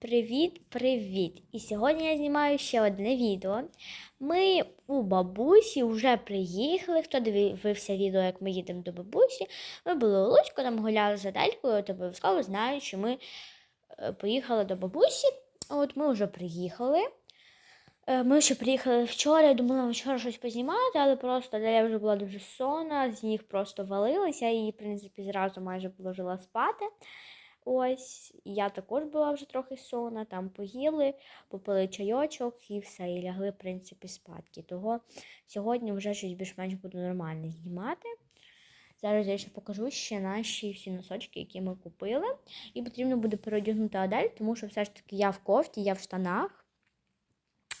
Привіт-привіт! І сьогодні я знімаю ще одне відео. Ми у бабусі вже приїхали. Хто дивився відео, як ми їдемо до бабусі? Ми були у Луцьку, там гуляли з Аделькою, то обов'язково знають, що ми е, поїхали до бабусі. От ми вже приїхали. Е, Ми ще приїхали вчора, я думала вчора щось познімати, але просто Аделя вже була дуже сонна, з ніг просто валилася, і, в принципі, зразу майже положила спати. Ось, я також була вже трохи сонна, там поїли, попили чайочок і все, і лягли, в принципі, спадки. Того сьогодні вже щось більш-менш буду нормально знімати. Зараз я ще покажу ще наші всі носочки, які ми купили. І потрібно буде переодягнути Адель, тому що все ж таки я в кофті, я в штанах.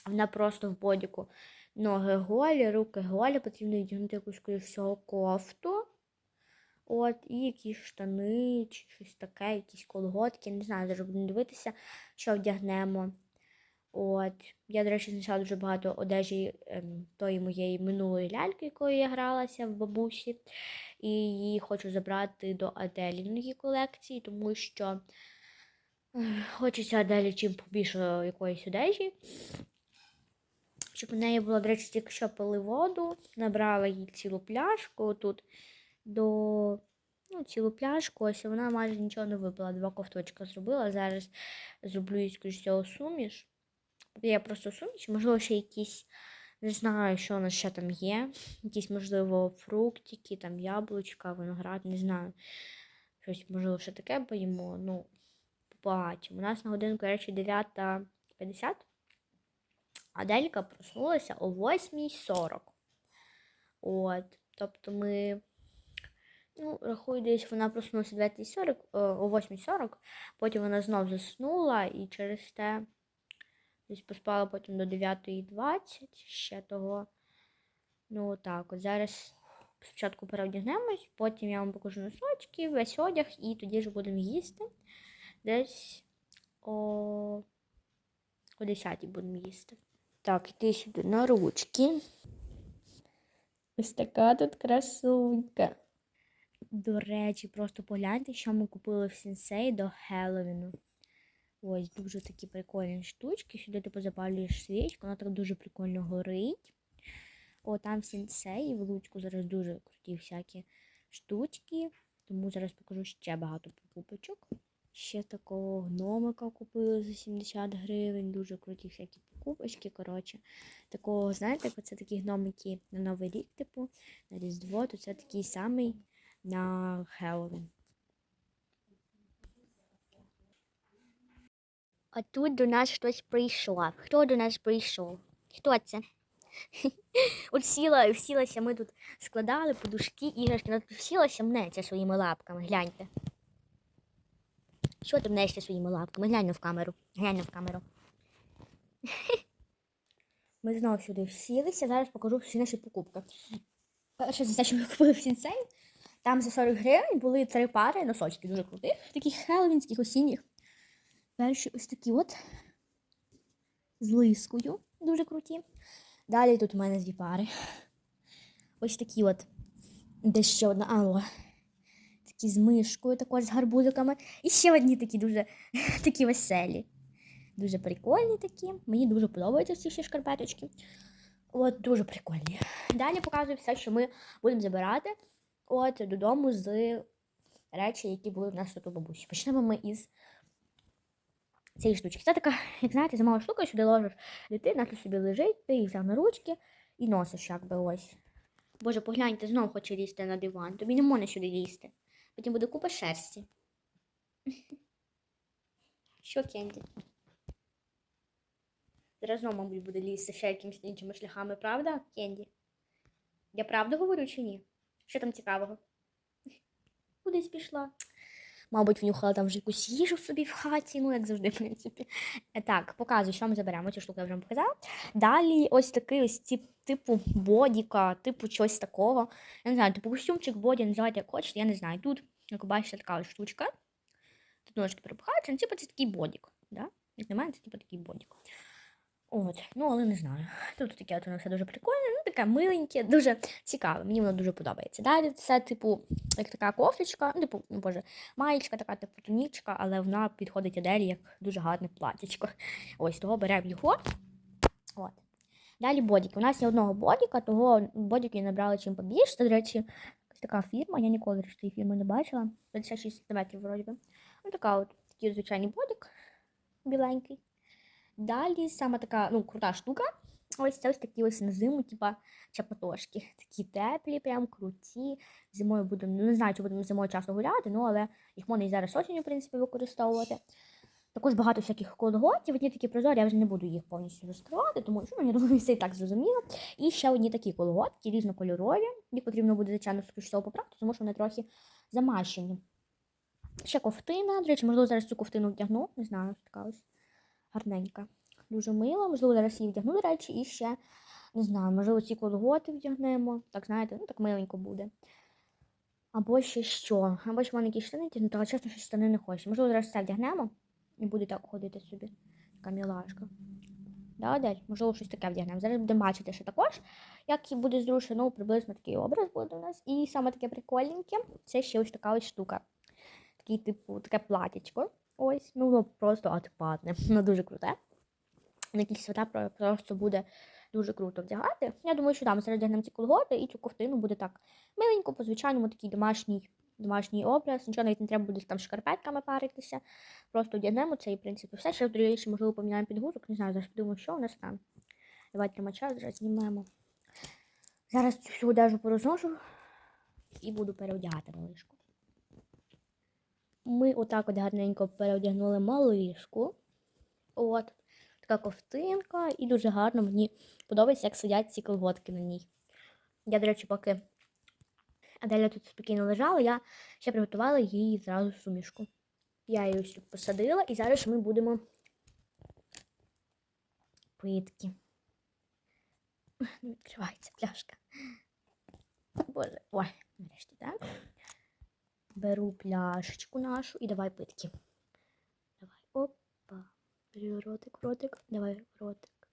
Вона просто в бодіку. Ноги голі, руки голі, потрібно одягнути якусь всього кофту. От, і якісь штани, чи щось таке, якісь колготки. Не знаю, зараз будемо дивитися, що вдягнемо. От. Я, до речі, знайшла дуже багато одежі ем, тої моєї минулої ляльки, якою я гралася в бабусі. І її хочу забрати до Аделіної колекції, тому що хочеться Аделі чим побільше якоїсь одежі. Щоб у неї було, до речі, тільки що пили воду, набрала їй цілу пляшку тут до ну, цілу пляшку, ось вона майже нічого не випила. Два ковточка зробила. Зараз зроблю скоріш всього, суміш. Я просто суміш, можливо, ще якісь, не знаю, що у нас ще там є. Якісь, можливо, фруктики, там яблучка, виноград, не знаю. Щось, можливо, ще таке поїмо. Ну, побачимо. У нас на годинку, речі, 9.50. Аделька проснулася о 8.40. От, тобто ми Ну, рахую, десь вона проснулася о 9.40, о 8.40, потім вона знов заснула і через те десь поспала потім до 9.20 ще того. Ну, так, от зараз спочатку переодягнемось, потім я вам покажу носочки, весь одяг, і тоді ж будемо їсти. Десь о, о 10 будемо їсти. Так, іди сюди на ручки. Ось така тут красунька. До речі, просто погляньте, що ми купили в сенсей до Хеллоуіну. Ось дуже такі прикольні штучки. Сюди ти позапалюєш свічку, вона так дуже прикольно горить. О, там в сенсей в Луцьку зараз дуже круті всякі штучки. Тому зараз покажу ще багато покупочок. Ще такого гномика купили за 70 гривень. Дуже круті всякі покупочки. Коротше, такого, знаєте, це такі гномики на Новий рік, типу, на Різдво, то це такий самий на Хеллоуін. А тут до нас хтось прийшов. Хто до нас прийшов? Хто це? От сіла, сілася, ми тут складали подушки, іграшки, вона тут сілася мнеться своїми лапками. Гляньте. Що ти мнешся своїми лапками? Глянь в камеру. Глянь в камеру. Ми знову сюди всілися. Зараз покажу всі наші покупки. Перше за те, що ми купили в сінцей. Там за 40 гривень були три пари носочки дуже крутих, таких хеллоуінських, осінніх. Перші ось такі от з лискою, дуже круті. Далі тут у мене дві пари. Ось такі от, де ще одна, алло. Такі з мишкою, також з гарбузиками. І ще одні такі дуже такі веселі. Дуже прикольні такі. Мені дуже подобаються ці всі шкарпеточки. От, дуже прикольні. Далі показую все, що ми будемо забирати от додому з речі, які були в нас тут у бабусі. Почнемо ми із цієї штучки. Це така, як знаєте, зимова штука, сюди ложиш дитина, ти собі лежить, ти її взяв на ручки і носиш, якби ось. Боже, погляньте, знов хоче лізти на диван. Тобі не можна сюди лізти. Потім буде купа шерсті. Що, Кенді? Зараз мабуть, буде лізти ще якимись іншими шляхами, правда, Кенді? Я правду говорю чи ні? Що там цікавого? Кудись пішла. Мабуть, внюхала там вже якусь їжу собі в хаті, ну, як завжди, в принципі. Е, Так, показую, що ми заберемо. Цю штуку я вже вам показала. Далі ось такий ось тип, типу бодіка, типу чогось такого. Я не знаю, типу костюмчик, боді, називайте як хочете, я не знаю. Тут, як ви бачите, така ось штучка. Тут ножки перепихаються, ну, типу це такий бодік. Да? Як на мене, це типу такий бодік. От, ну але не знаю. Тут таке от воно все дуже прикольне. Ну, таке миленьке, дуже цікаве. Мені воно дуже подобається. Далі це, типу, як така кофточка, ну, типу, ну, боже, маєчка, така типу тунічка, але вона підходить Аделі як дуже гарне платічко. Ось того беремо його. От. Далі бодіки. У нас є одного бодіка, того бодіки набрали чим побільше. Це, до речі, така фірма. Я ніколи цієї фірми не бачила. 56 см вроді би. Ось така от такий звичайний бодік біленький. Далі саме така ну, крута штука. Ось це ось такі ось на зиму, типа чапатошки. Такі теплі, прям круті. Зимою будемо, ну не знаю, чи будемо зимою часто гуляти, ну але їх можна і зараз осінню, в принципі, використовувати. Також багато всяких колготів, одні такі прозорі, я вже не буду їх повністю розкривати, тому що ну, я думаю, все і так зрозуміло. І ще одні такі колготки, різнокольорові. Їх потрібно буде, звичайно, скоріше поправити, тому що вони трохи замащені. Ще ковтина. До речі, можливо, зараз цю ковтину вдягну. Не знаю, така ось гарненька. Дуже мила. Можливо, зараз її вдягну, до речі, і ще не знаю, можливо, ці колготи вдягнемо. Так, знаєте, ну так миленько буде. Або ще що. Або ще в мене якісь штани тягнути, але чесно, що штани не хочу. Можливо, зараз це вдягнемо і буде так ходити собі. Така мілашка. Да, Адель? Можливо, щось таке вдягнемо. Зараз будемо бачити, що також, як і буде зрушено, ну, приблизно такий образ буде у нас. І саме таке прикольненьке, це ще ось така ось штука. Такий, типу, таке платічко. Ось, ну воно просто адекватне. Воно дуже круте. На якісь свята просто буде дуже круто вдягати. Я думаю, що там зараз ці колготи і цю ковтину буде так миленько, по звичайному такий домашній, домашній образ. Нічого навіть не треба буде там шкарпетками паритися. Просто вдягнемо це і, в принципі, все. Ще тоді ще, можливо, поміняємо підгузок. Не знаю, зараз подумаю, що у нас там. Давайте тримача зараз знімемо. Зараз цю всю одежу порозношу і буду переодягати малишку. Ми отак от гарненько переодягнули малишку. От. Така ковтинка, і дуже гарно мені подобається, як сидять ці колготки на ній. Я, до речі, поки Аделя тут спокійно лежала, я ще приготувала їй зразу сумішку. Я її ось тут посадила, і зараз ми будемо питки. Не відкривається пляшка. Боже, ой, нарешті, так. Беру пляшечку нашу і давай питки. Бери ротик, ротик, давай ротик.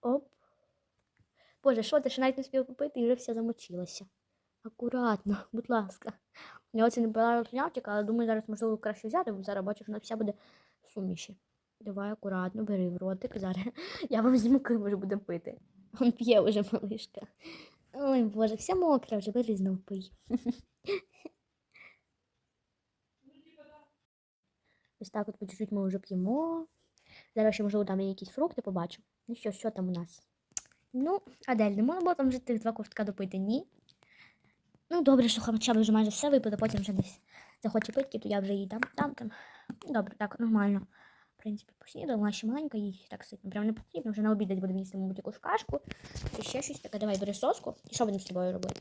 Оп. Боже, що ти ще навіть не спів попити і вже вся замочилася. Акуратно, будь ласка. Я оце не брала ротинявчик, але думаю, зараз можливо краще взяти, бо зараз бачу, що вона вся буде суміші. Давай акуратно, бери в ротик. Зараз я вам зніму, коли вже буде пити. Он п'є вже малишка. Ой, Боже, вся мокра вже, бери знов пий. Ось так от по чуть-чуть ми вже п'ємо. Зараз ще, можливо, там є якісь фрукти побачу. Ну що, що там у нас? Ну, Адель, не можна було там вже тих два ковтка допити? Ні. Ну, добре, що хоча б вже майже все випити, потім вже десь захоче питки, то я вже їй дам. Дам там. Добре, так, нормально. В принципі, поснідала, вона ще маленька, їй так сильно прям не потрібно. Вже на обід десь будемо їсти, мабуть, якусь кашку. І ще щось таке. Давай бери соску. І що будемо з тобою робити?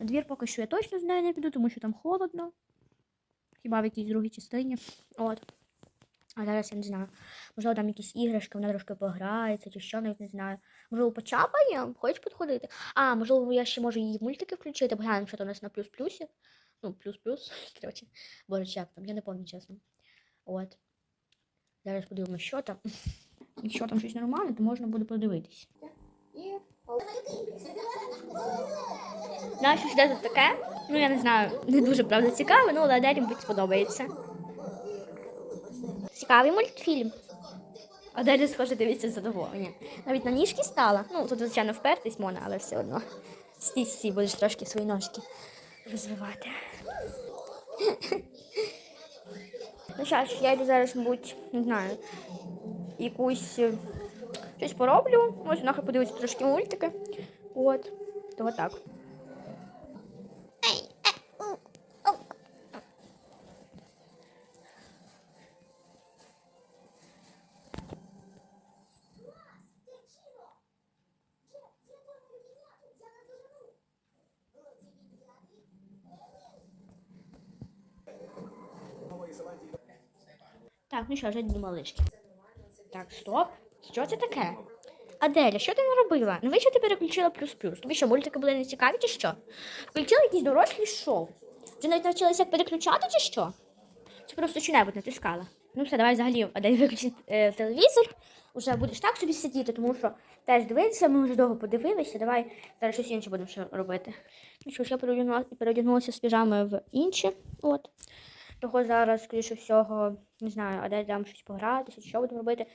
На двір поки що я точно з нею не піду, тому що там холодно. Хіба в якійсь другій частині. От. А зараз я не знаю. Можливо, там якісь іграшки, вона трошки пограється, чи що, навіть не знаю. Можливо, почапає, хочеш підходити. А, можливо, я ще можу її мультики включити, поглянемо, що там у нас на плюс-плюсі. Ну, плюс-плюс. Коротше, боже, як там, я не пам'ятаю, чесно. От. Зараз подивимося, що там. Якщо там щось нормальне, то можна буде подивитись. Знаєш, що тут таке? Ну, я не знаю, не дуже правда цікаве, ну, але Аделі, мабуть, сподобається. Цікавий мультфільм. Аделі, схоже, дивиться з задоволенням. Навіть на ніжки стала. Ну, тут, звичайно, впертись можна, але все одно. Стій, стій, будеш трошки свої ножки розвивати. Ну ж, я йду зараз, мабуть, не знаю, якусь е, щось пороблю. Ось нахай подивитися трошки мультики. От, то отак. Так, ну що, вже до малишки. Так, стоп. Що це таке? Аделя, що ти наробила? Ну ви що ти переключила плюс-плюс? Тобі що, мультики були не цікаві чи що? Включила якісь дорослі шоу. Ти навіть навчилася переключати чи що? Чи просто що-небудь натискала? Ну все, давай взагалі Адель виключить е, телевізор. Уже будеш так собі сидіти, тому що теж дивитися, ми вже довго подивилися. Давай зараз щось інше будемо робити. Ну що ж, я переодягнулася з піжами в інші. От. Того зараз, скоріше всього, не знаю, а де там щось погратися, що будемо робити.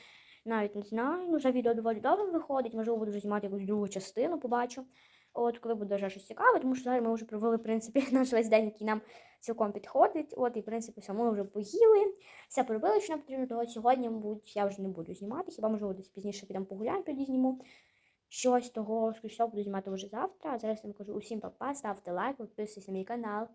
Навіть не знаю. Ну, вже відео доволі довго виходить. Можливо, буду вже знімати якусь другу частину, побачу. От, коли буде вже щось цікаве, тому що зараз ми вже провели, в принципі, наш весь день, який нам цілком підходить. От, і, в принципі, все, ми вже поїли, все поробили, що нам потрібно, того сьогодні, мабуть, я вже не буду знімати. Хіба можливо десь пізніше підемо погуляємо, тоді зніму. Щось того, скоріше буду знімати вже завтра. А зараз я вам кажу усім па-па, ставте лайк, підписуйтесь на мій канал.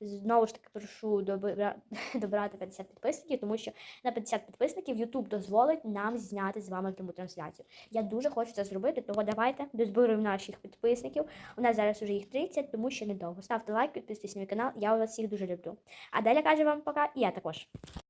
Знову ж таки прошу добра... добрати 50 підписників, тому що на 50 підписників YouTube дозволить нам зняти з вами пряму трансляцію. Я дуже хочу це зробити, тому давайте дозбируємо наших підписників. У нас зараз уже їх 30, тому що недовго. Ставте лайк, підписуйтесь на мій канал. Я вас всіх дуже люблю. А далі каже вам пока, і я також.